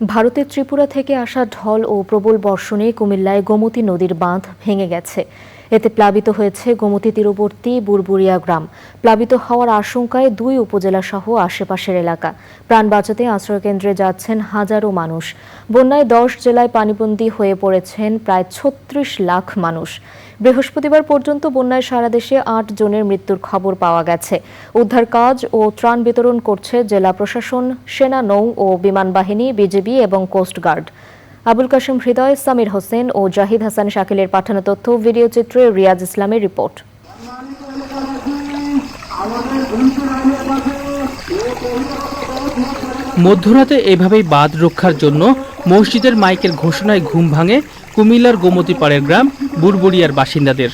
ভারতের ত্রিপুরা থেকে আসা ঢল ও প্রবল বর্ষণে কুমিল্লায় গোমতী নদীর বাঁধ ভেঙে গেছে। এতে প্লাবিত হয়েছে গোমতী তীরবর্তী বুরবুরিয়া গ্রাম। প্লাবিত হওয়ার আশঙ্কায় দুই উপজেলা সহ আশেপাশের এলাকা। প্রাণ বাঁচাতে আশ্রয়কেন্দ্রে যাচ্ছেন হাজারো মানুষ। বন্যায় দশ জেলায় পানিবন্দী হয়ে পড়েছেন প্রায় ছত্রিশ লাখ মানুষ। বৃহস্পতিবার পর্যন্ত বন্যায় সারা দেশে আট জনের মৃত্যুর খবর পাওয়া গেছে। উদ্ধার কাজ ও ত্রাণ বিতরণ করছে জেলা প্রশাসন, সেনা নৌ ও বিমান বাহিনী বিজেপি এবং কোস্টগার্ড আবুল কাশেম হৃদয়, সামির হোসেন ও জাহিদ হাসান শাকিলের পাঠানো তথ্য, ভিডিও চিত্রে রিয়াজ ইসলামের রিপোর্ট। মধ্যরাতে এভাবেই বাঁধ রক্ষার জন্য মসজিদের মাইকের ঘোষণায় ঘুম ভাঙে কুমিল্লার গোমতীপাড়ের গ্রাম, বুড়বুড়িয়ার বাসিন্দাদের।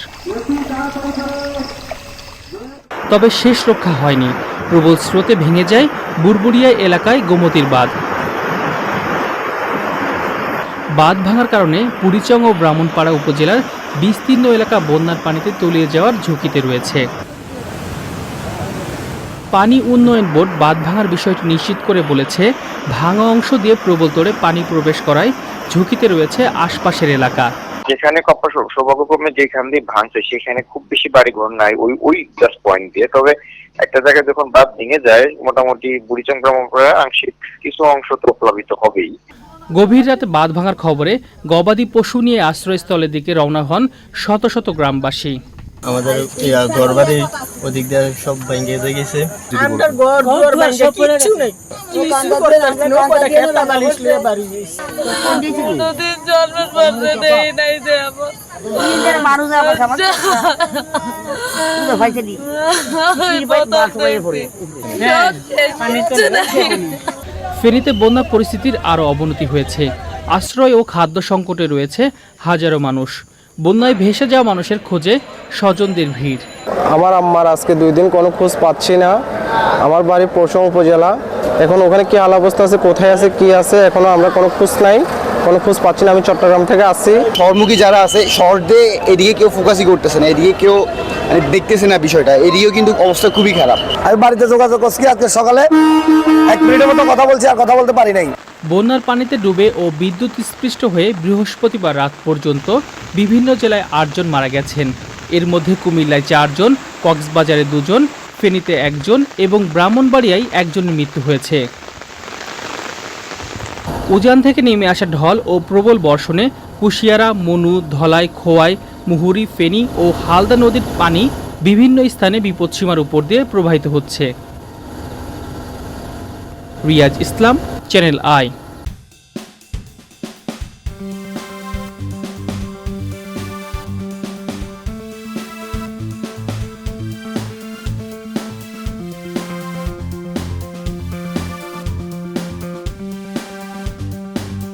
তবে শেষ রক্ষা হয়নি। প্রবল স্রোতে ভেঙে যায় বুড়বুড়িয়া এলাকায় গোমতীর বাঁধ। বাঁধ ভাঙার কারণে পুরিচং ও ব্রাহ্মণপাড়া উপজেলার বিস্তীর্ণ এলাকা বন্যার পানিতে তলিয়ে যাওয়ার ঝুঁকিতে রয়েছে। পানি উন্নয়ন বোর্ড বাঁধ ভাঙার বিষয়টি নিশ্চিত করে বলেছে, ভাঙা অংশ দিয়ে প্রবল তোড়ে পানি প্রবেশ করায় ঝুঁকিতে রয়েছে আশপাশের এলাকা। যেখানে কপ্পা সৌ- সৌভাগ্যক্রমে যেখান দিয়ে ভাঙছে, সেখানে খুব বেশি বাড়ি ঘর নাই, ওই ওই জাস্ট পয়েন্ট দিয়ে। তবে একটা জায়গায় যখন বাঁধ ভেঙে যায়, মোটামুটি বুড়িচং ব্রহ্মপুরে আংশিক কিছু অংশ তো প্লাবিত হবেই। গভীর রাতে বাঁধ ভাঙার খবরে গবাদি পশু নিয়ে আশ্রয়স্থলের দিকে রওনা হন শত শত গ্রামবাসী। আমাদের ঘর বাড়ি ওদিক দিয়ে সব ভেঙে দিয়ে গেছে। মানুষ ফেনীতে বন্যা পরিস্থিতির আরও অবনতি হয়েছে। আশ্রয় ও খাদ্য সংকটে রয়েছে হাজারো মানুষ। বন্যায় ভেসে যাওয়া মানুষের খোঁজে স্বজনদের ভিড়। আমার আম্মার আজকে দুই দিন কোনো খোঁজ পাচ্ছি না। আমার বাড়ি পরশুম উপজেলা। এখন ওখানে কি হাল অবস্থা আছে, কোথায় আছে, কি আছে, এখনও আমরা কোনো খোঁজ নাই। কোনো খোঁজ পাচ্ছি না আমি চট্টগ্রাম থেকে আসছি। শহরমুখী যারা আছে শহর দিয়ে এদিকে কেউ ফোকাসই করতেছে না এদিকে কেউ মানে দেখতেছে না বিষয়টা এদিকেও কিন্তু অবস্থা খুবই খারাপ। আমি বাড়িতে যোগাযোগ করছি আজকে সকালে। এক মিনিটের মতো কথা বলছি আর কথা বলতে পারি নাই। বন্যার পানিতে ডুবে ও বিদ্যুৎ স্পৃষ্ট হয়ে বৃহস্পতিবার রাত পর্যন্ত বিভিন্ন জেলায় আটজন মারা গেছেন। এর মধ্যে কুমিল্লায় চারজন কক্সবাজারে দুজন ফেনীতে একজন এবং ব্রাহ্মণবাড়িয়ায় একজনের মৃত্যু হয়েছে। উজান থেকে নেমে আসা ঢল ও প্রবল বর্ষণে কুশিয়ারা, মনু, ধলাই, খোয়াই, মুহুরি, ফেনি ও হালদা নদীর পানি বিভিন্ন স্থানে বিপদসীমার উপর দিয়ে প্রবাহিত হচ্ছে। Riaz Islam, channel I.